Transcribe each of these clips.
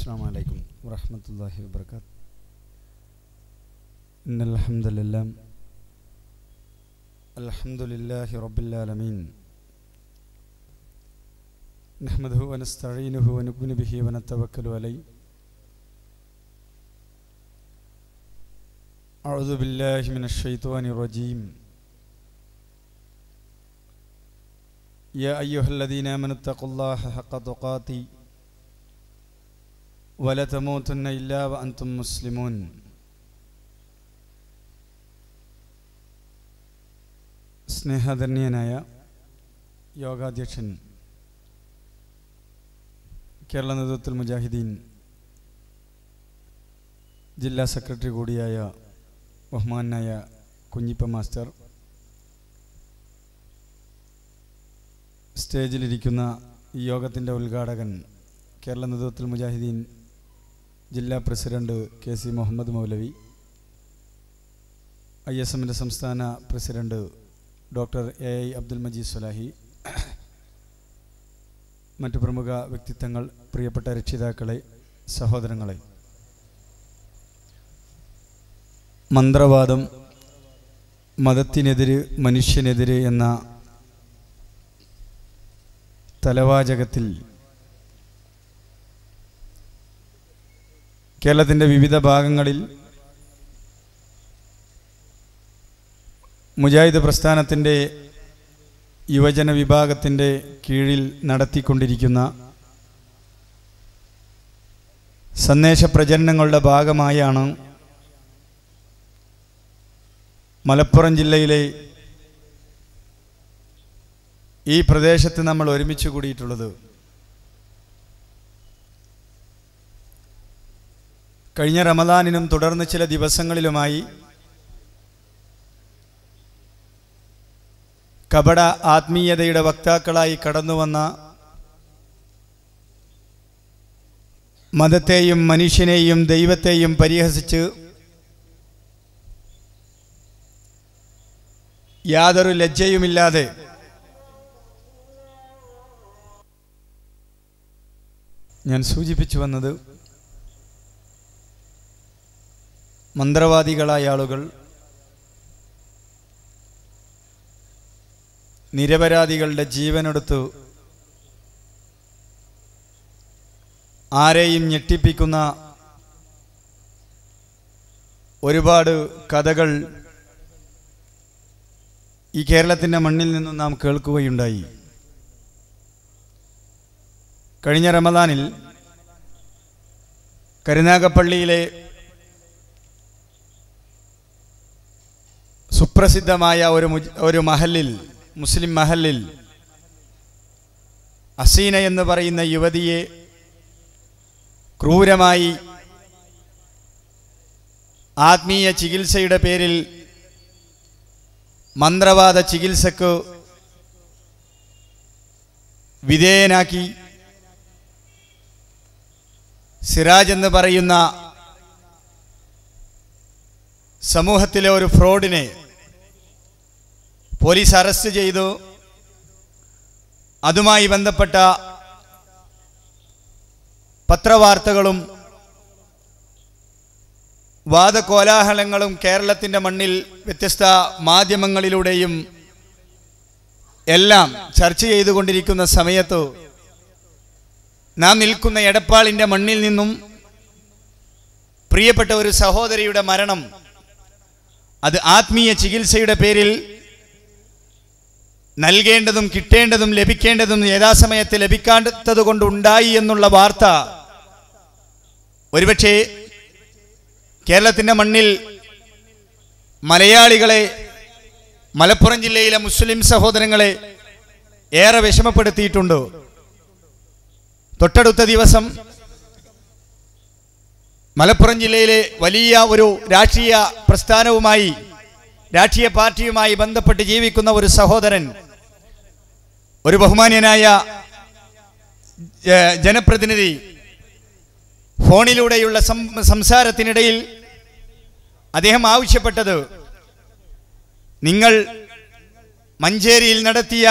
السلام عليكم ورحمة الله وبركاته. إن الحمد لله الحمد لله رب العالمين نحمده ونستعينه ونؤمن به ونتوكل عليه. أعوذ بالله من الشيطان الرجيم. يا أيها الذين آمنوا اتقوا الله حق تقاته. ولا تموتن إلا وأنتم مسلمون സ്നേഹാദരണീയനായ യോഗാധ്യക്ഷൻ കേരള നേതൃത്വത്തിൽ മുജാഹിദീൻ ജില്ലാ സെക്രട്ടറി കൂടിയായ ബഹുമാനായ കുഞ്ഞിപ്പ മാസ്റ്റർ സ്റ്റേജിലിരിക്കുന്ന ഈ യോഗത്തിൻ്റെ ഉദ്ഘാടകൻ കേരള നേതൃത്വത്തിൽ മുജാഹിദീൻ ജില്ലാ president K C Muhammad Moulavi I S എമ്മിന്റെ സംസ്ഥാന president doctor A I Abdul Majeed Swalahi മറ്റു പ്രമുഖ വ്യക്തിത്വങ്ങൾ പ്രിയപ്പെട്ട രക്ഷിതാക്കളെ സഹോദരങ്ങളെ. മന്ത്രവാദം മതത്തിനെതിരെ മനുഷ്യനെതിരെ എന്ന തലവാചകത്തിൽ കേരളത്തിന്റെ വിവിധ ഭാഗങ്ങളിൽ മുജാഹിദ് പ്രസ്ഥാനത്തിന്റെ യുവജന വിഭാഗത്തിന്റെ കീഴിൽ നടത്തിക്കൊണ്ടിരിക്കുന്ന സന്ദേശ പ്രചരണങ്ങളുടെ ഭാഗമായാണ് മലപ്പുറം ജില്ലയിലെ ഈ പ്രദേശത്ത് നമ്മൾ ഒരുമിച്ച് കൂടിയിട്ടുള്ളത്. കഴിഞ്ഞ റമദാനിനും തുടർന്ന് ചില ദിവസങ്ങളിലുമായി കപട ആത്മീയതയുടെ വക്താക്കളായി കടന്നുവന്ന മതത്തെയും മനുഷ്യനെയും ദൈവത്തെയും പരിഹസിച്ച് യാതൊരു ലജ്ജയുമില്ലാതെ ഞാൻ സൂചിപ്പിച്ചു വന്നത് മന്ത്രവാദികളായ ആളുകൾ നിരപരാധികളുടെ ജീവനെടുത്തു ആരെയും ഞെട്ടിപ്പിക്കുന്ന ഒരുപാട് കഥകൾ ഈ കേരളത്തിന്റെ മണ്ണിൽ നിന്നും നാം കേൾക്കുകയുണ്ടായി. കഴിഞ്ഞ റമദാനിൽ കരുനാഗപ്പള്ളിയിലെ സുപ്രസിദ്ധമായ ഒരു ഒരു മഹലിൽ മുസ്ലിം മഹലിൽ അസീന എന്ന് പറയുന്ന യുവതിയെ ക്രൂരമായി ആത്മീയ ചികിത്സയുടെ പേരിൽ മന്ത്രവാദ ചികിത്സക്ക് വിധേയനാക്കി. സിറാജ് എന്ന് പറയുന്ന സമൂഹത്തിലെ ഒരു ഫ്രോഡിനെ പോലീസ് അറസ്റ്റ് ചെയ്തു. അതുമായി ബന്ധപ്പെട്ട പത്രവാർത്തകളും വാദകോലാഹലങ്ങളും കേരളത്തിന്റെ മണ്ണിൽ വ്യത്യസ്ത മാധ്യമങ്ങളിലൂടെയും എല്ലാം ചർച്ച ചെയ്തുകൊണ്ടിരിക്കുന്ന സമയത്ത് നാം നിൽക്കുന്ന എടപ്പാളിന്റെ മണ്ണിൽ നിന്നും പ്രിയപ്പെട്ട ഒരു സഹോദരിയുടെ മരണം അത് ആത്മീയ ചികിത്സയുടെ പേരിൽ നൽകേണ്ടതും കിട്ടേണ്ടതും ലഭിക്കേണ്ടതും യഥാസമയത്ത് ലഭിക്കാത്തത് കൊണ്ടുണ്ടായി എന്നുള്ള വാർത്ത ഒരുപക്ഷെ കേരളത്തിന്റെ മണ്ണിൽ മലയാളികളെ മലപ്പുറം ജില്ലയിലെ മുസ്ലിം സഹോദരങ്ങളെ ഏറെ വിഷമപ്പെടുത്തിയിട്ടുണ്ട്. തൊട്ടടുത്ത ദിവസം മലപ്പുറം ജില്ലയിലെ വലിയ ഒരു രാഷ്ട്രീയ പ്രസ്ഥാനവുമായി രാഷ്ട്രീയ പാർട്ടിയുമായി ബന്ധപ്പെട്ട് ജീവിക്കുന്ന ഒരു സഹോദരൻ ഒരു ബഹുമാന്യനായ ജനപ്രതിനിധി ഫോണിലൂടെയുള്ള സംസാരത്തിനിടയിൽ അദ്ദേഹം ആവശ്യപ്പെട്ടത് നിങ്ങൾ മഞ്ചേരിയിൽ നടത്തിയ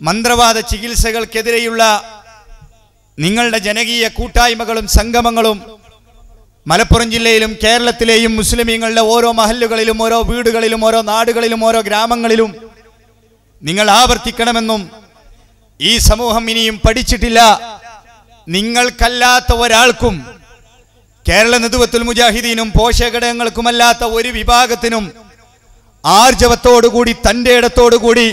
മന്ത്രവാദ ചികിത്സകൾക്കെതിരെയുള്ള നിങ്ങളുടെ ജനകീയ കൂട്ടായ്മകളും സംഗമങ്ങളും മലപ്പുറം ജില്ലയിലും കേരളത്തിലെയും മുസ്ലിമീങ്ങളുടെ ഓരോ മഹല്ലുകളിലും ഓരോ വീടുകളിലും ഓരോ നാടുകളിലും ഓരോ ഗ്രാമങ്ങളിലും നിങ്ങൾ ആവർത്തിക്കണമെന്നും ഈ സമൂഹം ഇനിയും പഠിച്ചിട്ടില്ല. നിങ്ങൾക്കല്ലാത്ത ഒരാൾക്കും കേരള നിതുവത്തുൽ മുജാഹിദീനും പോഷകഘടകങ്ങൾക്കുമല്ലാത്ത ഒരു വിഭാഗത്തിനും ആർജവത്തോടുകൂടി തന്റെ ഇടത്തോടുകൂടി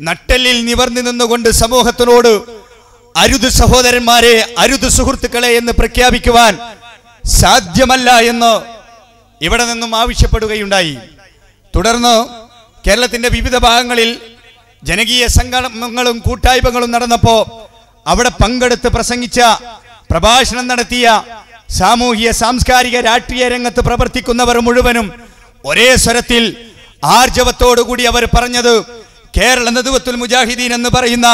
നട്ടെല്ലിൽ നിവർന്നു നിന്നുകൊണ്ട് സമൂഹത്തിനോട് അരുത് സഹോദരന്മാരെ അരുത് സുഹൃത്തുക്കളെ എന്ന് പ്രഖ്യാപിക്കുവാൻ സാധ്യമല്ല എന്ന് ഇവിടെ നിന്നും ആവശ്യപ്പെടുകയുണ്ടായി. തുടർന്ന് കേരളത്തിന്റെ വിവിധ ഭാഗങ്ങളിൽ ജനകീയ സംഗമങ്ങളും കൂട്ടായ്മകളും നടന്നപ്പോൾ അവിടെ പങ്കെടുത്ത് പ്രസംഗിച്ച പ്രഭാഷണം നടത്തിയ സാമൂഹിക സാംസ്കാരിക രാഷ്ട്രീയ രംഗത്ത് പ്രവർത്തിക്കുന്നവർ മുഴുവനും ഒരേ സ്വരത്തിൽ ആർജവത്തോടുകൂടി അവർ പറഞ്ഞത് കേരള നദുവത്തുൽ മുജാഹിദീൻ എന്ന് പറയുന്ന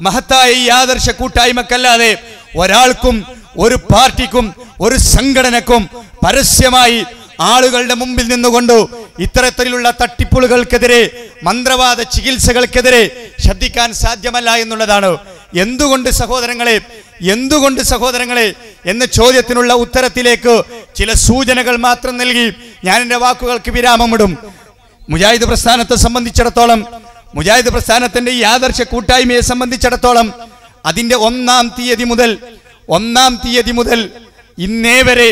മഹത്തായ ഈ ആദർശ കൂട്ടായ്മക്കല്ലാതെ ഒരാൾക്കും ഒരു പാർട്ടിക്കും ഒരു സംഘടനക്കും പരസ്യമായി ആളുകളുടെ മുമ്പിൽ നിന്നുകൊണ്ട് ഇത്തരത്തിലുള്ള തട്ടിപ്പുളുകൾക്കെതിരെ മന്ത്രവാദ ചികിത്സകൾക്കെതിരെ ശ്രദ്ധിക്കാൻ സാധ്യമല്ല എന്നുള്ളതാണ്. എന്തുകൊണ്ട് സഹോദരങ്ങളെ എന്തുകൊണ്ട് സഹോദരങ്ങളെ എന്ന ചോദ്യത്തിനുള്ള ഉത്തരത്തിലേക്ക് ചില സൂചനകൾ മാത്രം നൽകി ഞാൻ എന്റെ വാക്കുകൾക്ക് വിരാമമിടും. മുജാഹിദ് പ്രസ്ഥാനത്തെ സംബന്ധിച്ചിടത്തോളം മുജാഹിദ് പ്രസ്ഥാനത്തിന്റെ ഈ ആദർശ കൂട്ടായ്മയെ സംബന്ധിച്ചിടത്തോളം അതിന്റെ ഒന്നാം തീയതി മുതൽ ഒന്നാം തീയതി മുതൽ ഇന്നേ വരെ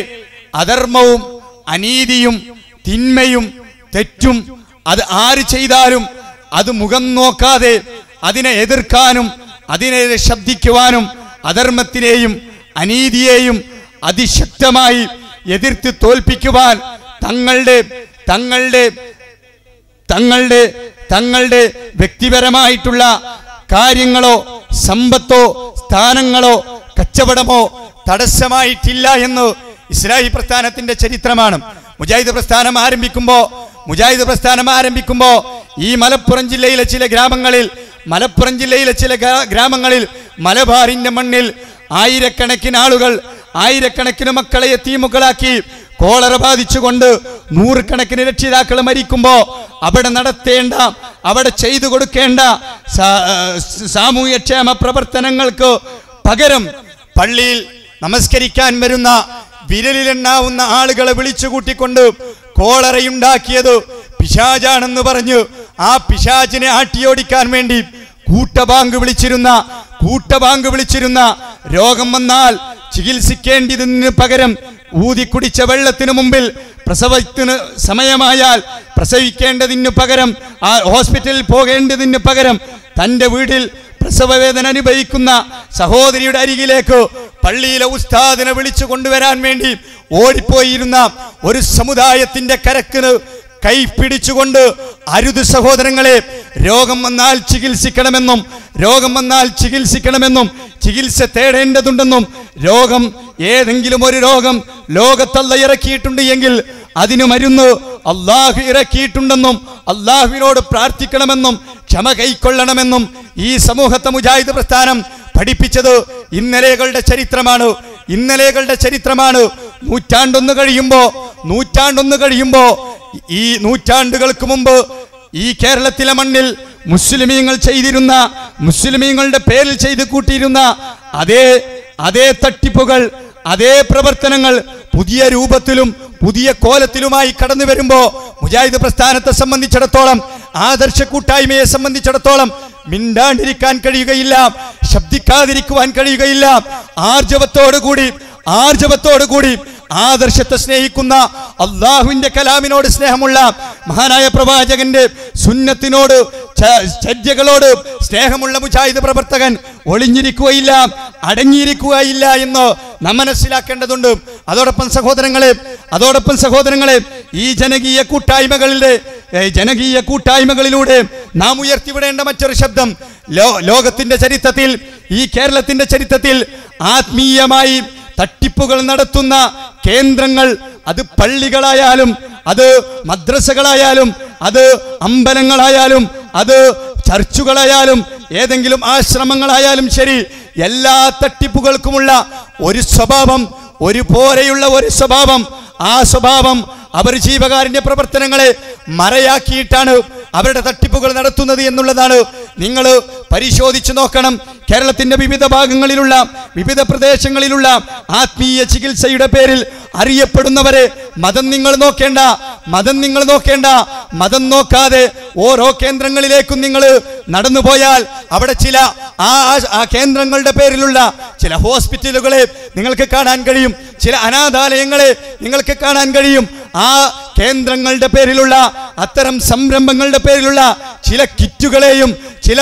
അധർമ്മവും അനീതിയും തിന്മയും തെറ്റും അത് ആര് ചെയ്താലും അത് മുഖം നോക്കാതെ അതിനെ എതിർക്കാനും അതിനെ ശബ്ദിക്കുവാനും അധർമ്മത്തിനെയും അനീതിയെയും അതിശക്തമായി എതിർത്ത് തോൽപ്പിക്കുവാൻ തങ്ങളുടെ തങ്ങളുടെ തങ്ങളുടെ തങ്ങളുടെ വ്യക്തിപരമായിട്ടുള്ള കാര്യങ്ങളോ സമ്പത്തോ സ്ഥാനങ്ങളോ കച്ചവടമോ തടസ്സമായിട്ടില്ല എന്ന് ഇസ്ലാഹി പ്രസ്ഥാനത്തിന്റെ ചരിത്രമാണ്. മുജാഹിദ് പ്രസ്ഥാനം ആരംഭിക്കുമ്പോ മുജാഹിദ് പ്രസ്ഥാനം ആരംഭിക്കുമ്പോ ഈ മലപ്പുറം ജില്ലയിലെ ചില ഗ്രാമങ്ങളിൽ മലപ്പുറം ജില്ലയിലെ ചില ഗ്രാമങ്ങളിൽ മലബാറിന്റെ മണ്ണിൽ ആയിരക്കണക്കിന് ആളുകൾ ആയിരക്കണക്കിന് മക്കളെ തീമുകളാക്കി കോളറ ബാധിച്ചുകൊണ്ട് നൂറുകണക്കിന് രക്ഷിതാക്കൾ മരിക്കുമ്പോ അവിടെ നടത്തേണ്ട അവിടെ ചെയ്തു കൊടുക്കേണ്ട സാമൂഹ്യക്ഷേമ പ്രവർത്തനങ്ങൾക്ക് പകരം പള്ളിയിൽ നമസ്കരിക്കാൻ വരുന്ന വിരലിലെണ്ണാവുന്ന ആളുകളെ വിളിച്ചു കൂട്ടിക്കൊണ്ട് കോളറയുണ്ടാക്കിയത് പിശാജാണെന്ന് പറഞ്ഞു ആ പിശാചിനെ ആട്ടിയോടിക്കാൻ വേണ്ടി കൂട്ടബാങ്ക് വിളിച്ചിരുന്ന കൂട്ടബാങ്ക് വിളിച്ചിരുന്ന രോഗം വന്നാൽ ചികിത്സിക്കേണ്ടതിന് പകരം ഊതിക്കുടിച്ച വെള്ളത്തിന് മുമ്പിൽ പ്രസവത്തിന് സമയമായാൽ പ്രസവിക്കേണ്ടതിന് പകരം ആ ഹോസ്പിറ്റലിൽ പോകേണ്ടതിന് പകരം തന്റെ വീട്ടിൽ പ്രസവവേദന അനുഭവിക്കുന്ന സഹോദരിയുടെ അരികിലേക്ക് പള്ളിയിലെ ഉസ്താദിനെ വിളിച്ചു കൊണ്ടുവരാൻ വേണ്ടി ഓടിപ്പോയിരുന്ന ഒരു സമുദായത്തിന്റെ കരക്കിന് കൈ പിടിച്ചുകൊണ്ട് അരുത് സഹോദരങ്ങളെ രോഗം വന്നാൽ ചികിത്സിക്കണമെന്നും രോഗം വന്നാൽ ചികിത്സിക്കണമെന്നും ചികിത്സ തേടേണ്ടതുണ്ടെന്നും രോഗം ഏതെങ്കിലും ഒരു രോഗം ലോകത്തല്ല ഇറക്കിയിട്ടുണ്ട് എങ്കിൽ അതിന് മരുന്ന് അള്ളാഹു ഇറക്കിയിട്ടുണ്ടെന്നും അള്ളാഹുവിനോട് പ്രാർത്ഥിക്കണമെന്നും ക്ഷമ കൈക്കൊള്ളണമെന്നും ഈ സമൂഹത്തെ മുജാഹിദ് പ്രസ്ഥാനം പഠിപ്പിച്ചത് ഇന്നലെകളുടെ ചരിത്രമാണ്. ഇന്നലെകളുടെ ചരിത്രമാണ്. നൂറ്റാണ്ടൊന്ന് കഴിയുമ്പോ നൂറ്റാണ്ടൊന്ന് കഴിയുമ്പോ ഈ നൂറ്റാണ്ടുകൾക്ക് മുമ്പ് ഈ കേരളത്തിലെ മണ്ണിൽ മുസ്ലിമീങ്ങൾ ചെയ്തിരുന്ന മുസ്ലിമീങ്ങളുടെ പേരിൽ ചെയ്ത് കൂട്ടിയിരുന്ന അതേ അതേ തട്ടിപ്പുകൾ അതേ പ്രവർത്തനങ്ങൾ പുതിയ രൂപത്തിലും പുതിയ കോലത്തിലുമായി കടന്നു വരുമ്പോ മുജാഹിദ് പ്രസ്ഥാനത്തെ സംബന്ധിച്ചിടത്തോളം ആദർശ കൂട്ടായ്മയെ സംബന്ധിച്ചിടത്തോളം മിണ്ടാണ്ടിരിക്കാൻ കഴിയുകയില്ല ശബ്ദിക്കാതിരിക്കുവാൻ കഴിയുകയില്ല. ആർജവത്തോടുകൂടി ആർജവത്തോടുകൂടി ആദർശത്തെ സ്നേഹിക്കുന്ന അള്ളാഹുവിന്റെ കലാമിനോട് സ്നേഹമുള്ള മഹാനായ പ്രവാചകന്റെ സുന്നത്തിനോട് ചര്യകളോട് സ്നേഹമുള്ള മുജാഹിദ് പ്രവർത്തകൻ ഒളിഞ്ഞിരിക്കുകയില്ല അടങ്ങിയിരിക്കുകയില്ല എന്ന് നാം മനസ്സിലാക്കേണ്ടതുണ്ട്. അതോടൊപ്പം സഹോദരങ്ങളെ അതോടൊപ്പം സഹോദരങ്ങളെ ഈ ജനകീയ കൂട്ടായ്മകളുടെ ഏ, ജനകീയ കൂട്ടായ്മകളിലൂടെ നാം ഉയർത്തിവിടേണ്ട മറ്റൊരു ശബ്ദം ലോ ലോകത്തിന്റെ ചരിത്രത്തിൽ ഈ കേരളത്തിന്റെ ചരിത്രത്തിൽ ആത്മീയമായി തട്ടിപ്പുകൾ നടത്തുന്ന കേന്ദ്രങ്ങൾ അത് പള്ളികളായാലും അത് മദ്രസകളായാലും അത് അമ്പലങ്ങളായാലും അത് ചർച്ചുകളായാലും ഏതെങ്കിലും ആശ്രമങ്ങളായാലും ശരി എല്ലാ തട്ടിപ്പുകൾക്കുമുള്ള ഒരു സ്വഭാവം ഒരു പോലെയുള്ള ഒരു സ്വഭാവം ആ സ്വഭാവം അവർ ജീവകാരുണ്യ പ്രവർത്തനങ്ങളെ മറയാക്കിയിട്ടാണ് അവരുടെ തട്ടിപ്പുകൾ നടത്തുന്നത് എന്നുള്ളതാണ്. നിങ്ങൾ പരിശോധിച്ചു നോക്കണം. കേരളത്തിന്റെ വിവിധ ഭാഗങ്ങളിലുള്ള വിവിധ പ്രദേശങ്ങളിലുള്ള ആത്മീയ ചികിത്സയുടെ പേരിൽ അറിയപ്പെടുന്നവരെ മതം നിങ്ങൾ നോക്കേണ്ട മതം നിങ്ങൾ നോക്കേണ്ട മതം നോക്കാതെ ഓരോ കേന്ദ്രങ്ങളിലേക്കും നിങ്ങൾ നടന്നു പോയാൽ അവിടെ ചില ആ കേന്ദ്രങ്ങളുടെ പേരിലുള്ള ചില ഹോസ്പിറ്റലുകളെ നിങ്ങൾക്ക് കാണാൻ കഴിയും. ചില അനാഥാലയങ്ങളെ നിങ്ങൾക്ക് കാണാൻ കഴിയും. ആ കേന്ദ്രങ്ങളുടെ പേരിലുള്ള അത്തരം സംരംഭങ്ങളുടെ പേരിലുള്ള ചില കിറ്റുകളെയും ചില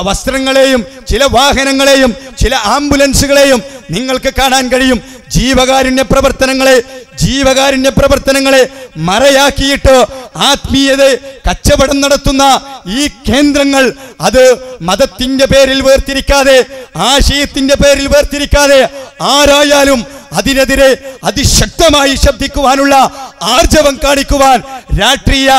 വസ്ത്രങ്ങളെയും ചില വാഹനങ്ങളെയും ചില ആംബുലൻസുകളെയും നിങ്ങൾക്ക് കാണാൻ കഴിയും. ജീവകാരുണ്യ പ്രവർത്തനങ്ങളെ ജീവകാരുണ്യ പ്രവർത്തനങ്ങളെ മറയാക്കിയിട്ട് ആത്മീയത കച്ചവടം നടത്തുന്ന ഈ കേന്ദ്രങ്ങൾ അത് മതത്തിന്റെ പേരിൽ വേർതിരിക്കാതെ ആശയത്തിന്റെ പേരിൽ വേർതിരിക്കാതെ ആരായാലും അതിനെതിരെ അതിശക്തമായി ശബ്ദിക്കുവാനുള്ള ആർജവം കാണിക്കുവാൻ രാഷ്ട്രീയ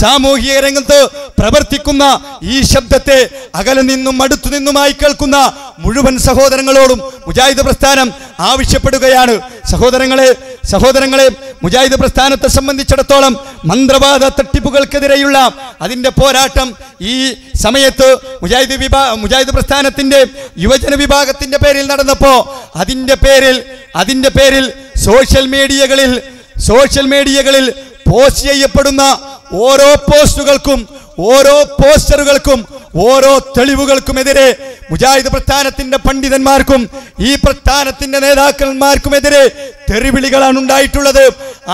സാമൂഹിക രംഗത്ത് പ്രവർത്തിക്കുന്ന ഈ ശബ്ദത്തെ അകലെ നിന്നും അടുത്തു നിന്നുമായി കേൾക്കുന്ന മുഴുവൻ സഹോദരങ്ങളോടും മുജാഹിദ് പ്രസ്ഥാനം ആവശ്യപ്പെടുകയാണ്. സഹോദരങ്ങളെ സഹോദരങ്ങളെ മുജാഹിദ് പ്രസ്ഥാനത്തെ സംബന്ധിച്ചിടത്തോളം മന്ത്രവാദ തട്ടിപ്പുകൾക്കെതിരെയുള്ള അതിന്റെ പോരാട്ടം ഈ സമയത്ത് മുജാഹിദ് വിഭാ മുജാഹിദ് പ്രസ്ഥാനത്തിന്റെ യുവജന വിഭാഗത്തിന്റെ പേരിൽ നടന്നപ്പോൾ അതിന്റെ പേരിൽ അതിന്റെ പേരിൽ സോഷ്യൽ മീഡിയകളിൽ സോഷ്യൽ മീഡിയകളിൽ പോസ്റ്റ് ചെയ്യപ്പെടുന്ന ഓരോ പോസ്റ്റുകൾക്കും ഓരോ പോസ്റ്ററുകൾക്കും ഓരോ തെളിവുകൾക്കുമെതിരെ മുജാഹിദ് പ്രസ്ഥാനത്തിന്റെ പണ്ഡിതന്മാർക്കും ഈ പ്രസ്ഥാനത്തിന്റെ നേതാക്കന്മാർക്കുമെതിരെ തെറിവിളികളാണ് ഉണ്ടായിട്ടുള്ളത്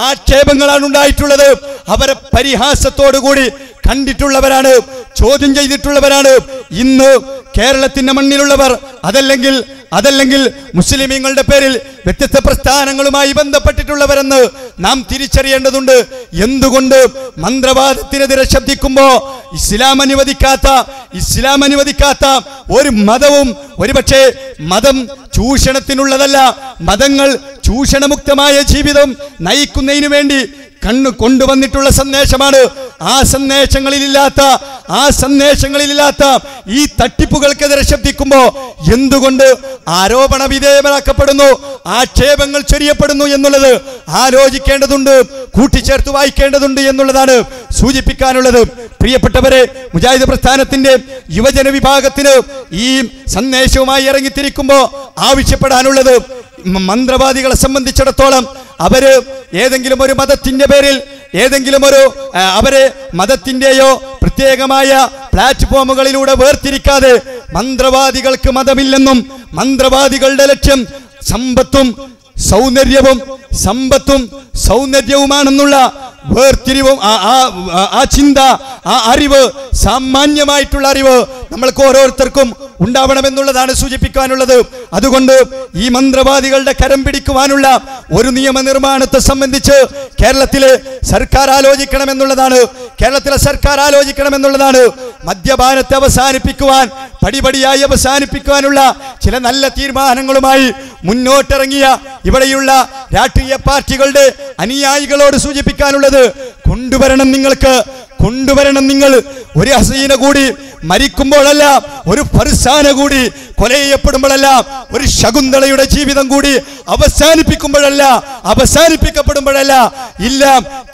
ആക്ഷേപങ്ങളാണ് ഉണ്ടായിട്ടുള്ളത് അവരെ പരിഹാസത്തോടുകൂടി കണ്ടിട്ടുള്ളവരാണ് ചോദ്യം ചെയ്തിട്ടുള്ളവരാണ്. ഇന്ന് കേരളത്തിന്റെ മണ്ണിലുള്ളവർ അതല്ലെങ്കിൽ അതല്ലെങ്കിൽ മുസ്ലിമീങ്ങളുടെ പേരിൽ വ്യത്യസ്ത പ്രസ്ഥാനങ്ങളുമായി ബന്ധപ്പെട്ടിട്ടുള്ളവരെന്ന് നാം തിരിച്ചറിയേണ്ടതുണ്ട്. എന്തുകൊണ്ട് മന്ത്രവാദത്തിനെതിരെ ശബ്ദിക്കുമ്പോ ഇസ്ലാം അനുവദിക്കാത്ത ഇസ്ലാം അനുവദിക്കാത്ത ഒരു മതവും ഒരുപക്ഷെ മതം ചൂഷണത്തിനുള്ളതല്ല മതങ്ങൾ ചൂഷണമുക്തമായ ജീവിതം നയിക്കുന്നതിനു വേണ്ടി കണ്ണു കൊണ്ടുവന്നിട്ടുള്ള സന്ദേശമാണ് ആ സന്ദേശങ്ങളിലില്ലാത്ത ആ സന്ദേശങ്ങളിലില്ലാത്ത ഈ തട്ടിപ്പുകൾക്കെതിരെ ശബ്ദിക്കുമ്പോ എന്തുകൊണ്ട് ആരോപണ വിധേയമാക്കപ്പെടുന്നു ആക്ഷേപങ്ങൾ ചൊരിയപ്പെടുന്നു എന്നുള്ളത് ആലോചിക്കേണ്ടതുണ്ട് കൂട്ടിച്ചേർത്ത് വായിക്കേണ്ടതുണ്ട് എന്നുള്ളതാണ് സൂചിപ്പിക്കാനുള്ളത്. പ്രിയപ്പെട്ടവരെ മുജാഹിദ് പ്രസ്ഥാനത്തിന്റെ യുവജന വിഭാഗത്തിന് ഈ സന്ദേശവുമായി ഇറങ്ങിത്തിരിക്കുമ്പോ ആവശ്യപ്പെടാനുള്ളത് മന്ത്രവാദികളെ സംബന്ധിച്ചിടത്തോളം അവർ ഏതെങ്കിലും ഒരു മതത്തിന്റെ പേരിൽ ഏതെങ്കിലും ഒരു അവരെ മതത്തിന്റെയോ പ്രത്യേകമായ പ്ലാറ്റ്ഫോമുകളിലൂടെ വേർതിരിക്കാതെ മന്ത്രവാദികൾക്ക് മതമില്ലെന്നും മന്ത്രവാദികളുടെ ലക്ഷ്യം സമ്പത്തും സൗന്ദര്യവും സമ്പത്തും സൗന്ദര്യവുമാണെന്നുള്ള വേർതിരിവും ആ- ചിന്ത ആ അറിവ് സാമാന്യമായിട്ടുള്ള അറിവ് നമ്മൾക്ക് ഓരോരുത്തർക്കും ഉണ്ടാവണമെന്നുള്ളതാണ് സൂചിപ്പിക്കാനുള്ളത്. അതുകൊണ്ട് ഈ മന്ത്രവാദികളുടെ കരം പിടിക്കുവാനുള്ള ഒരു നിയമനിർമ്മാണത്തെ സംബന്ധിച്ച് കേരളത്തിലെ സർക്കാർ ആലോചിക്കണമെന്നുള്ളതാണ്. കേരളത്തിലെ സർക്കാർ ആലോചിക്കണമെന്നുള്ളതാണ്. മദ്യപാനത്തെ അവസാനിപ്പിക്കുവാൻ പടിപടിയായി അവസാനിപ്പിക്കുവാനുള്ള ചില നല്ല തീരുമാനങ്ങളുമായി മുന്നോട്ടിറങ്ങിയ ഇവിടെയുള്ള രാഷ്ട്രീയ പാർട്ടികളുടെ അനുയായികളോട് സൂചിപ്പിക്കാനുള്ളത് കൊണ്ടുവരണം നിങ്ങൾക്ക്. കൊണ്ടുവരണം നിങ്ങൾ. ഒരു ഹസീന കൂടി മരിക്കുമ്പോഴല്ല ഒരു ഫർസാന കൂടി കൊല ചെയ്യപ്പെടുമ്പോഴല്ല ഒരു ശകുന്തളയുടെ ജീവിതം കൂടി അവസാനിപ്പിക്കുമ്പോഴല്ല അവസാനിപ്പിക്കപ്പെടുമ്പോഴല്ല. ഇല്ല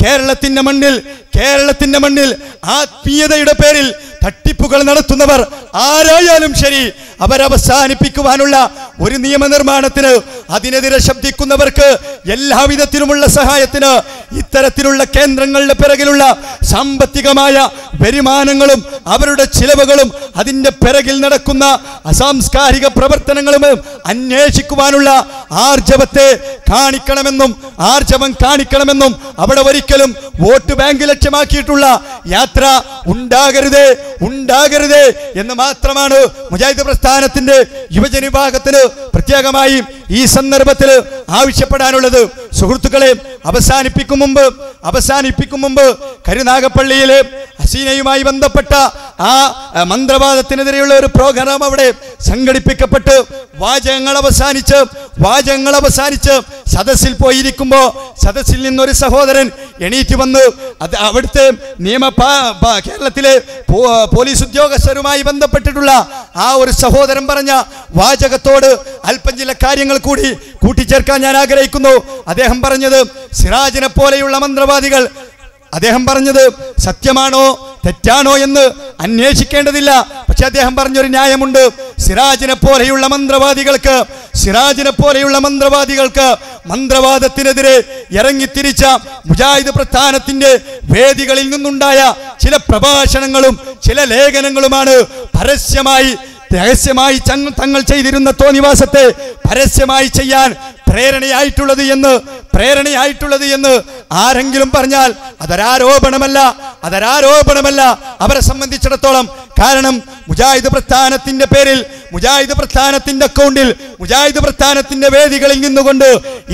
കേരളത്തിന്റെ മണ്ണിൽ കേരളത്തിന്റെ മണ്ണിൽ ആത്മീയതയുടെ പേരിൽ തട്ടിപ്പുകൾ നടത്തുന്നവർ ആരായാലും ശരി അവരവസാനിപ്പിക്കുവാനുള്ള ഒരു നിയമനിർമ്മാണത്തിന് അതിനെതിരെ ശബ്ദിക്കുന്നവർക്ക് എല്ലാവിധത്തിലുമുള്ള സഹായത്തിന് ഇത്തരത്തിലുള്ള കേന്ദ്രങ്ങളുടെ പിറകിലുള്ള സാമ്പത്തികമായ വരുമാനങ്ങളും അവരുടെ ചിലവുകളും അതിന്റെ പിറകിൽ നടക്കുന്ന അസാംസ്കാരിക പ്രവർത്തനങ്ങളും അന്വേഷിക്കുവാനുള്ള ആർജവത്തെ കാണിക്കണമെന്നും ആർജവം കാണിക്കണമെന്നും അവിടെ ഒരിക്കലും വോട്ട് ബാങ്ക് ലക്ഷ്യമാക്കിയിട്ടുള്ള യാത്ര ഉണ്ടാകരുതേ ഉണ്ടാകരുതേ എന്ന് മാത്രമാണ് മുജാഹിദ് പ്രസ്ഥാനത്തിന്റെ യുവജന വിഭാഗത്തിന് പ്രത്യേകമായി ഈ സന്ദർഭത്തിൽ ആവശ്യപ്പെടാനുള്ളത്. സുഹൃത്തുക്കളെ അവസാനിപ്പിക്കും മുമ്പ് അവസാനിപ്പിക്കും മുമ്പ് കരുനാഗപ്പള്ളിയിലെ ഹസീനയുമായി ബന്ധപ്പെട്ട ആ മന്ത്രവാദത്തിനെതിരെയുള്ള ഒരു പ്രോഗ്രാം അവിടെ സംഘടിപ്പിക്കപ്പെട്ട് വാചകങ്ങൾ അവസാനിച്ച് വാചകങ്ങൾ അവസാനിച്ച് സദസ്സിൽ പോയിരിക്കുമ്പോൾ സദസ്സിൽ നിന്നൊരു സഹോദരൻ എണീറ്റ് വന്ന് അത് അവിടുത്തെ നിയമ കേരളത്തിലെ പോലീസ് ഉദ്യോഗസ്ഥരുമായി ബന്ധപ്പെട്ടിട്ടുള്ള ആ ഒരു സഹോദരൻ പറഞ്ഞ വാചകത്തോട് അല്പം ചില കാര്യങ്ങൾ കൂടി കൂട്ടിച്ചേർക്കാൻ ഞാൻ ആഗ്രഹിക്കുന്നു. അദ്ദേഹം പറഞ്ഞത് സിറാജിനെ പോലെയുള്ള മന്ത്രവാദികൾ അദ്ദേഹം പറഞ്ഞത് സത്യമാണോ തെറ്റാണോ എന്ന് അന്വേഷിക്കേണ്ടതില്ല. പക്ഷെ അദ്ദേഹം പറഞ്ഞൊരു ന്യായമുണ്ട്. സിറാജിനെ പോലെയുള്ള മന്ത്രവാദികൾക്ക് സിറാജിനെ പോലെയുള്ള മന്ത്രവാദികൾക്ക് മന്ത്രവാദത്തിനെതിരെ ഇറങ്ങിത്തിരിച്ച മുജാഹിദ് പ്രസ്ഥാനത്തിന്റെ വേദികളിൽ നിന്നുണ്ടായ ചില പ്രഭാഷണങ്ങളും ചില ലേഖനങ്ങളുമാണ് പരസ്യമായി രഹസ്യമായി തങ്ങൾ ചെയ്തിരുന്ന തോന്നിവാസത്തെ പരസ്യമായി ചെയ്യാൻ പ്രേരണയായിട്ടുള്ളത് എന്ന് പ്രേരണയായിട്ടുള്ളത് എന്ന് ആരെങ്കിലും പറഞ്ഞാൽ അതൊരാരോപണമല്ല അതൊരാരോപണമല്ല അവരെ സംബന്ധിച്ചിടത്തോളം. കാരണം മുജാഹിദ് പ്രസ്ഥാനത്തിന്റെ പേരിൽ മുജാഹിദ് പ്രസ്ഥാനത്തിന്റെ അക്കൗണ്ടിൽ മുജാഹിദ് പ്രസ്ഥാനത്തിന്റെ വേദികളിൽ നിന്നുകൊണ്ട്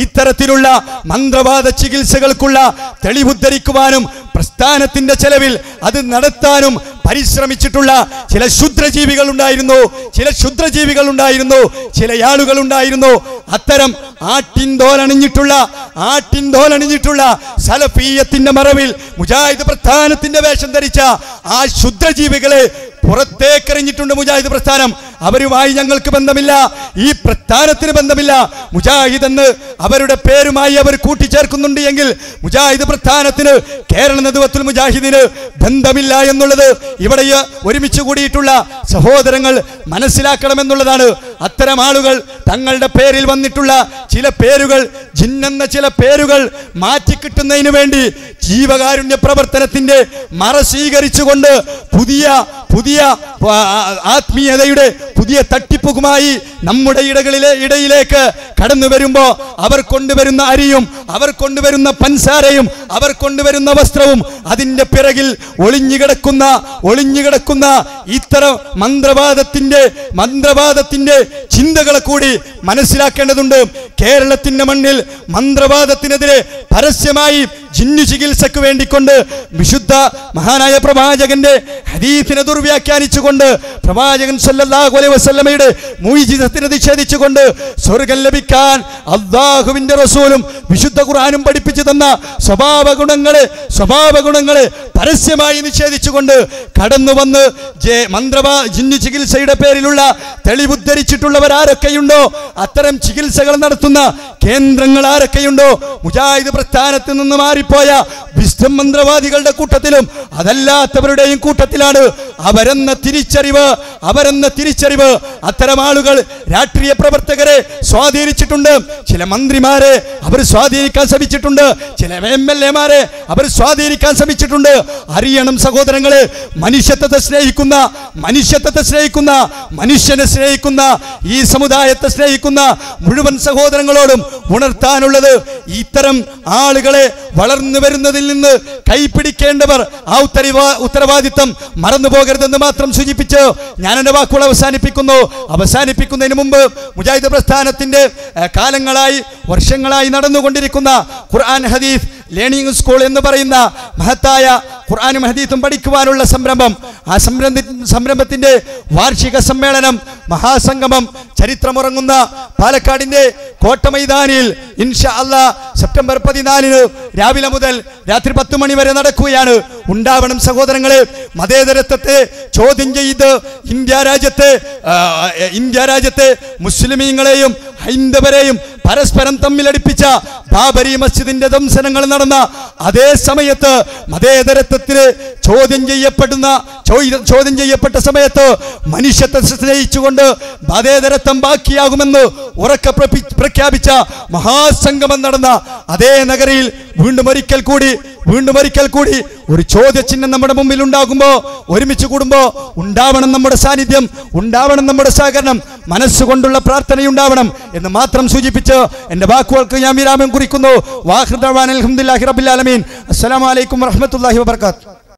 ഇത്തരത്തിലുള്ള മന്ത്രവാദ ചികിത്സകൾക്കുള്ള തെളിവുദ്ധരിക്കുവാനും പ്രസ്ഥാനത്തിന്റെ ചെലവിൽ അത് നടത്താനും പരിശ്രമിച്ചിട്ടുള്ള ചില ക്ഷുദ്രജീവികൾ ഉണ്ടായിരുന്നു ചില ക്ഷുദ്രജീവികൾ ഉണ്ടായിരുന്നു ചില ആളുകൾ ഉണ്ടായിരുന്നു. അത്തരം ആട്ടിൻതോലണിഞ്ഞിട്ടുള്ള ആട്ടിൻതോലണിഞ്ഞിട്ടുള്ള സലഫീയത്തിന്റെ മറവിൽ മുജാഹിദ് പ്രസ്ഥാനത്തിന്റെ വേഷം ധരിച്ച ആ ശുദ്ധജീവികളെ പുറത്തേക്കെറിഞ്ഞിട്ടുണ്ട് മുജാഹിദ് പ്രസ്ഥാനം. അവരുമായി ഞങ്ങൾക്ക് ബന്ധമില്ല. ഈ പ്രസ്ഥാനത്തിന് ബന്ധമില്ല. മുജാഹിദ് എന്ന് അവരുടെ പേരുമായി അവർ കൂട്ടിച്ചേർക്കുന്നുണ്ട് എങ്കിൽ മുജാഹിദ് പ്രസ്ഥാനത്തിന് കേരള നേതൃത്വത്തിൽ മുജാഹിദിന് ബന്ധമില്ല എന്നുള്ളത് ഇവിടെ ഒരുമിച്ച് കൂടിയിട്ടുള്ള സഹോദരങ്ങൾ മനസ്സിലാക്കണമെന്നുള്ളതാണ്. അത്തരം ആളുകൾ തങ്ങളുടെ പേരിൽ വന്നിട്ടുള്ള ചില പേരുകൾ ജിന്നെന്ന ചില പേരുകൾ മാറ്റിക്കിട്ടുന്നതിന് വേണ്ടി ജീവകാരുണ്യ പ്രവർത്തനത്തിന്റെ മറ സ്വീകരിച്ചുകൊണ്ട് പുതിയ പുതിയ ആത്മീയതയുടെ പുതിയ തട്ടിപ്പുകുമായി നമ്മുടെ ഇടകളിലെ ഇടയിലേക്ക് കടന്നു വരുമ്പോൾ അവർ കൊണ്ടുവരുന്ന അരിയും അവർ കൊണ്ടുവരുന്ന പൻസാരയും അവർ കൊണ്ടുവരുന്ന വസ്ത്രവും അതിന്റെ പിറകിൽ ഒളിഞ്ഞുകിടക്കുന്ന ഒളിഞ്ഞുകിടക്കുന്ന ഇത്തരം മന്ത്രവാദത്തിന്റെ മന്ത്രവാദത്തിന്റെ ചിന്തകളെ കൂടി മനസ്സിലാക്കേണ്ടതുണ്ട്. കേരളത്തിന്റെ മണ്ണിൽ മന്ത്രവാദത്തിനെതിരെ പരസ്യമായി ജിന്നു ചികിത്സക്ക് വേണ്ടിക്കൊണ്ട് വിശുദ്ധ മഹാനായ പ്രവാചകന്റെ ഹദീസിനെ ദുർവ്യാഖ്യാനിച്ചുകൊണ്ട് പ്രവാചകൻ സല്ലല്ലാഹു അലൈഹി വസല്ലമയുടെ നിഷേധിച്ചുകൊണ്ട് സ്വർഗം ലഭിക്കാൻ അള്ളാഹുവിന്റെ റസൂലും വിശുദ്ധ ഖുർആനും പഠിപ്പിച്ചു തന്ന സ്വഭാവ ഗുണങ്ങളെ സ്വഭാവ ഗുണങ്ങളെ പരസ്യമായി നിഷേധിച്ചുകൊണ്ട് കടന്നു വന്ന് മന്ത്രവാ ജിന്നു ചികിത്സയുടെ പേരിലുള്ള തെളിവുദ്ധരിച്ചിട്ടുള്ളവർ ആരൊക്കെയുണ്ടോ? അത്തരം ചികിത്സകൾ നടത്തുന്ന കേന്ദ്രങ്ങൾ ആരൊക്കെയുണ്ടോ? മുജാഹിദ് പ്രസ്ഥാനത്ത് നിന്ന് മാറിപ്പോയ വിസ്തം മന്ത്രവാദികളുടെ കൂട്ടത്തിലും അതല്ലാത്തവരുടെയും കൂട്ടത്തിലാണ് അവരെന്ന തിരിച്ചറിവ് അവരെന്ന തിരിച്ചറിവ്. അത്തരം ആളുകൾ രാഷ്ട്രീയ പ്രവർത്തകരെ സ്വാധീനിച്ചിട്ടുണ്ട്. ചില മന്ത്രിമാരെ അവർ സ്വാധീനിക്കാൻ ശ്രമിച്ചിട്ടുണ്ട്. ചില എം എൽ എമാരെ അവർ സ്വാധീനിക്കാൻ ശ്രമിച്ചിട്ടുണ്ട്. അറിയണം സഹോദരങ്ങളെ മനുഷ്യത്വത്തെ സ്നേഹിക്കുന്ന മനുഷ്യത്വത്തെ സ്നേഹിക്കുന്ന മനുഷ്യനെ സ്നേഹിക്കുന്ന ഈ സമുദായത്തെ സ്നേഹിക്കുന്ന മുഴുവൻ സഹോദരങ്ങളോടും ഉണർത്താനുള്ളത് ഇത്തരം ആളുകളെ വളർന്നു വരുന്നതിൽ നിന്ന് കൈപിടിക്കേണ്ടവർ ആ ഉത്തരവാ ഉത്തരവാദിത്തം മറന്നു പോകരുതെന്ന് മാത്രം സൂചിപ്പിച്ച് ഞാൻ എന്റെ വാക്കുകൾ അവസാനിപ്പിക്കുന്നു. അവസാനിപ്പിക്കുന്നതിന് മുമ്പ് മുജാഹിദ് പ്രസ്ഥാനത്തിന്റെ കാലങ്ങളായി വർഷങ്ങളായി നടന്നുകൊണ്ടിരിക്കുന്ന ഖുർആൻ ഹദീസ് ലേണിംഗ് സ്കൂൾ എന്ന് പറയുന്ന മഹത്തായ ഖുർആാനും ഹദീസും പഠിക്കുവാനുള്ള സംരംഭം. ആ സംരംഭ സംരംഭത്തിന്റെ വാർഷിക സമ്മേളനം മഹാസംഗമം ചരിത്രമുറങ്ങുന്ന പാലക്കാടിന്റെ കോട്ടമൈതാനിൽ ഇൻഷാ അല്ല സെപ്റ്റംബർ പതിനാലിന് രാവിലെ മുതൽ രാത്രി പത്ത് മണി വരെ നടക്കുകയാണ്. ഉണ്ടാവണം സഹോദരങ്ങളെ മതേതരത്വത്തെ ചോദ്യം ചെയ്ത് ഇന്ത്യ രാജ്യത്തെ ഇന്ത്യ രാജ്യത്തെ മുസ്ലിമീങ്ങളെയും ഹൈന്ദവരെയും പരസ്പരം തമ്മിലടിപ്പിച്ച ബാബരി മസ്ജിദിന്റെ ദംശനങ്ങൾ നടന്ന അതേ സമയത്ത് മതേതരത്വത്തിന് ചോദ്യം ചെയ്യപ്പെടുന്ന ചോദ്യം ചെയ്യപ്പെട്ട സമയത്ത് മനുഷ്യത്തെ സ്നേഹിച്ചുകൊണ്ട് മതേതരത്വം ബാക്കിയാകുമെന്ന് ഉറക്കെ പ്രഖ്യാപിച്ച മഹാസംഗമം നടന്ന അതേ നഗരിയിൽ വീണ്ടും ഒരിക്കൽ കൂടി വീണ്ടും ഒരിക്കൽ കൂടി ഒരു ചോദ്യചിഹ്നം നമ്മുടെ മുമ്പിൽ ഉണ്ടാകുമ്പോ ഒരുമിച്ച് കൂടുമ്പോൾ ഉണ്ടാവണം നമ്മുടെ സാന്നിധ്യം ഉണ്ടാവണം നമ്മുടെ സഹകരണം മനസ്സുകൊണ്ടുള്ള പ്രാർത്ഥനയുണ്ടാവണം എന്ന് മാത്രം സൂചിപ്പിച്ച് എന്റെ വാക്കുകൾക്ക് ഞാൻ വിരാമം കുറിക്കുന്നു. വാഹൃദാൻ അലഹമുല്ലാഹി റബിൻ അസ്സലാമലൈക്കും വറഹമത്തല്ലാഹി വാബർക്കാത്തു